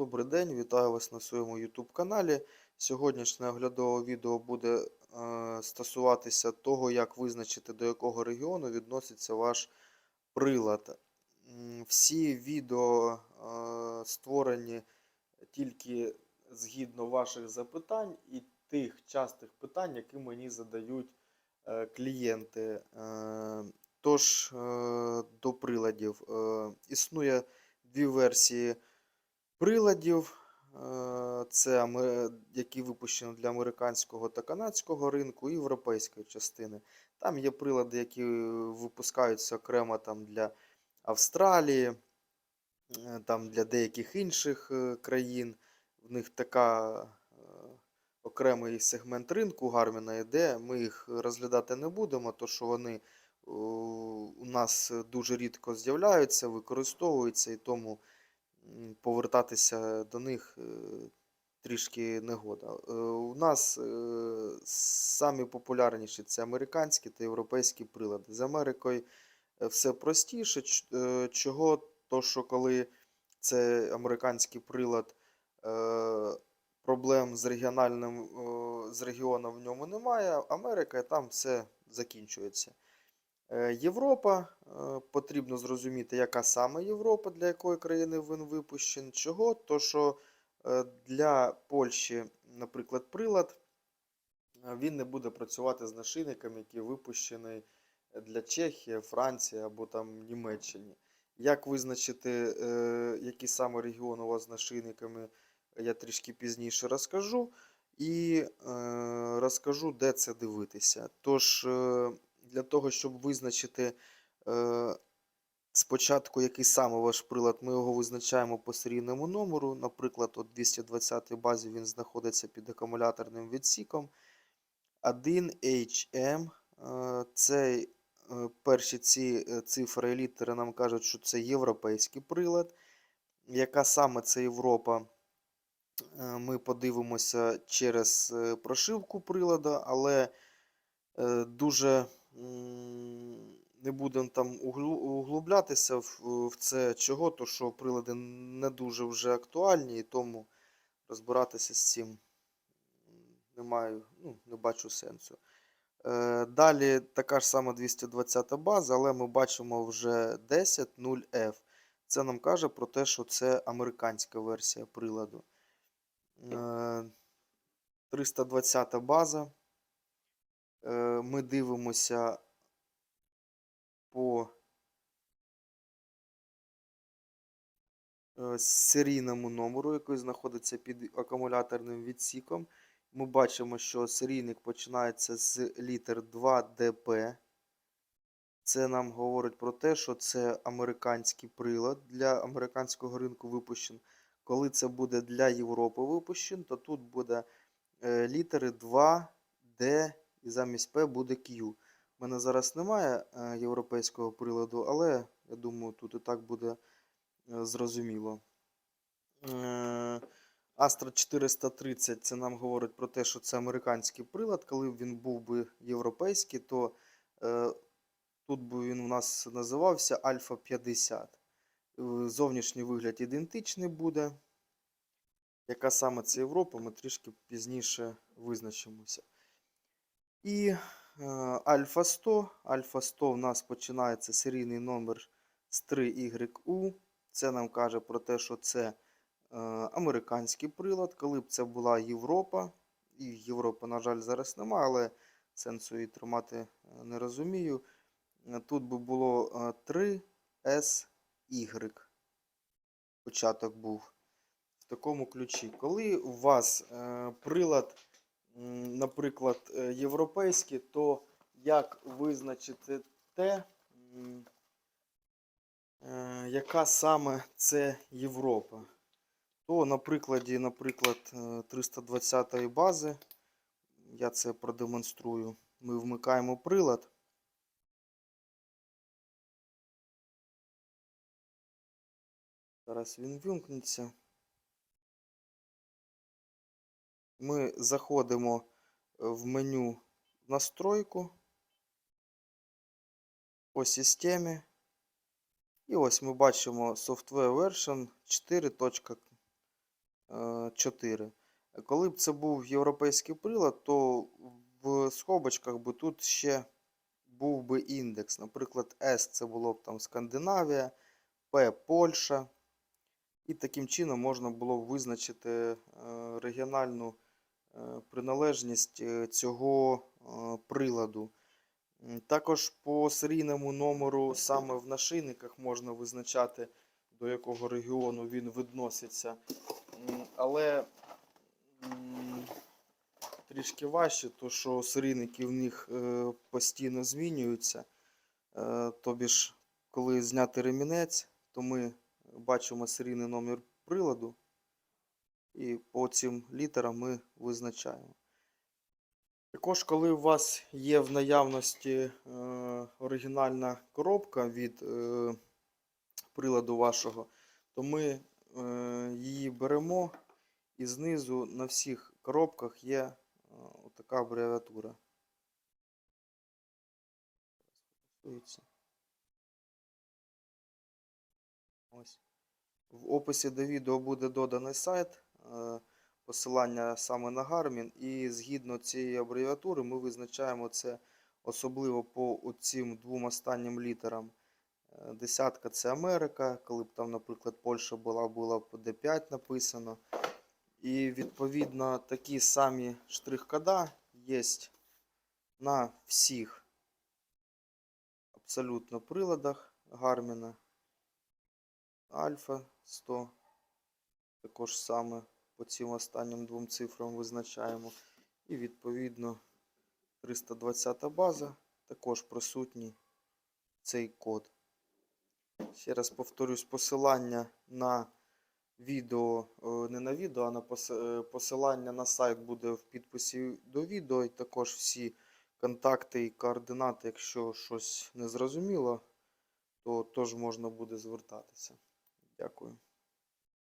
Добрий день, вітаю вас на своєму YouTube каналі. Сьогоднішнє оглядове відео буде е, стосуватися того, як визначити, до якого регіону відноситься ваш прилад. Всі відео е, створені тільки згідно ваших запитань і тих частих питань, які мені задають е, клієнти. Е, Тож, е, до приладів. Е, Існує дві версії приладів. Е, Це які випущені для американського та канадського ринку і європейської частини. Там є прилади, які випускаються окремо там для Австралії, е, там для деяких інших е, країн. В них така окремий сегмент ринку Гарміна йде. Ми їх розглядати не будемо, то що вони у нас дуже рідко з'являються, використовуються і тому повертатися до них е, трішки негода. Е, У нас е, самі популярніші це американські та європейські прилади. З Америкою все простіше. Чого? То, що коли це американський прилад, проблем з регіональним з регіоном в ньому немає. Америка там все закінчується. Е, Європа. е, Потрібно зрозуміти, яка саме Європа, для якої країни він випущений. Чого? То, що е, для Польщі, наприклад, прилад, він не буде працювати з нашийниками, які випущені для Чехії, Франції або там Німеччини. Як визначити, які саме регіони у вас з нашийниками, я трішки пізніше розкажу. І розкажу, де це дивитися. Тож, для того, щоб визначити е, спочатку, який саме ваш прилад, ми його визначаємо по серійному номеру. Наприклад, от 220 базі він знаходиться під акумуляторним відсіком. 1HM. е, Це е, перші ці е, цифри і літери нам кажуть, що це європейський прилад. Яка саме це Європа? Ми подивимося через прошивку прилада, але дуже не будемо там углублятися в, це чого, то що прилади не дуже вже актуальні, і тому розбиратися з цим не маю, ну, не бачу сенсу. Е, Далі така ж сама 220 база, але ми бачимо вже 10.0F. Це нам каже про те, що це американська версія приладу. Е, 320 база. Е, Ми дивимося по е, серійному номеру, який знаходиться під акумуляторним відсіком. Ми бачимо, що серійник починається з літер 2DP. Це нам говорить про те, що це американський прилад для американського ринку випущений. Коли це буде для Європи випущен, то тут буде е, літери 2, D і замість P буде Q. У мене зараз немає е, європейського приладу, але я думаю, тут і так буде е, зрозуміло. Е, Astra 430 це нам говорить про те, що це американський прилад. Коли б він був би європейський, то е, тут би він у нас називався Alpha 50. Е, Зовнішній вигляд ідентичний буде. Яка саме це Європа, ми трішки пізніше визначимося. І е, Альфа 100. Альфа 100 в нас починається серійний номер з 3YU. Це нам каже про те, що це е, американський прилад. Коли б це була Європа, і Європи, на жаль, зараз немає, але сенсу її тримати е, не розумію. Тут би було е, 3SY. Початок був в такому ключі. Коли у вас прилад, наприклад, е, європейський, то як визначити те, е, яка саме це Європа? То на прикладі, наприклад, е, 320 бази, я це продемонструю. Ми вмикаємо прилад. Зараз він вимкнеться. Ми заходимо е, в меню настройку по системі. І ось ми бачимо Software Version 4. е, 4. Коли б це був європейський прилад, то в скобочках би тут ще був би індекс. Наприклад, S це було б там Скандинавія, P Польща. І таким чином можна було б визначити е, регіональну приналежність е, цього е, приладу. Також по серійному номеру саме в нашийниках можна визначати, до якого регіону він відноситься. Але трішки важче, то що серійники в них е, постійно змінюються. Е, Тобі ж, коли зняти ремінець, то ми бачимо серійний номер приладу, і по цим літерам ми визначаємо. Також, коли у вас є в наявності е, оригінальна коробка від е, приладу вашого, то ми е, її беремо і знизу на всіх коробках є е, така абревіатура. Ось. В описі до відео буде доданий сайт, посилання саме на Garmin, і згідно цієї абревіатури ми визначаємо це особливо по цим двом останнім літерам. Е, Десятка це Америка, коли б там, наприклад, Польща була, було б D5 написано. І відповідно такі самі штрих-кода є на всіх абсолютно приладах Гарміна. Альфа 100. Також саме по цим останнім двом цифрам визначаємо. І відповідно 320 база також присутній цей код. Ще раз повторюсь, посилання на відео, е, не на відео, а на е, посилання на сайт буде в підписі до відео. І також всі контакти і координати, якщо щось не зрозуміло, то теж можна буде звертатися. Дякую.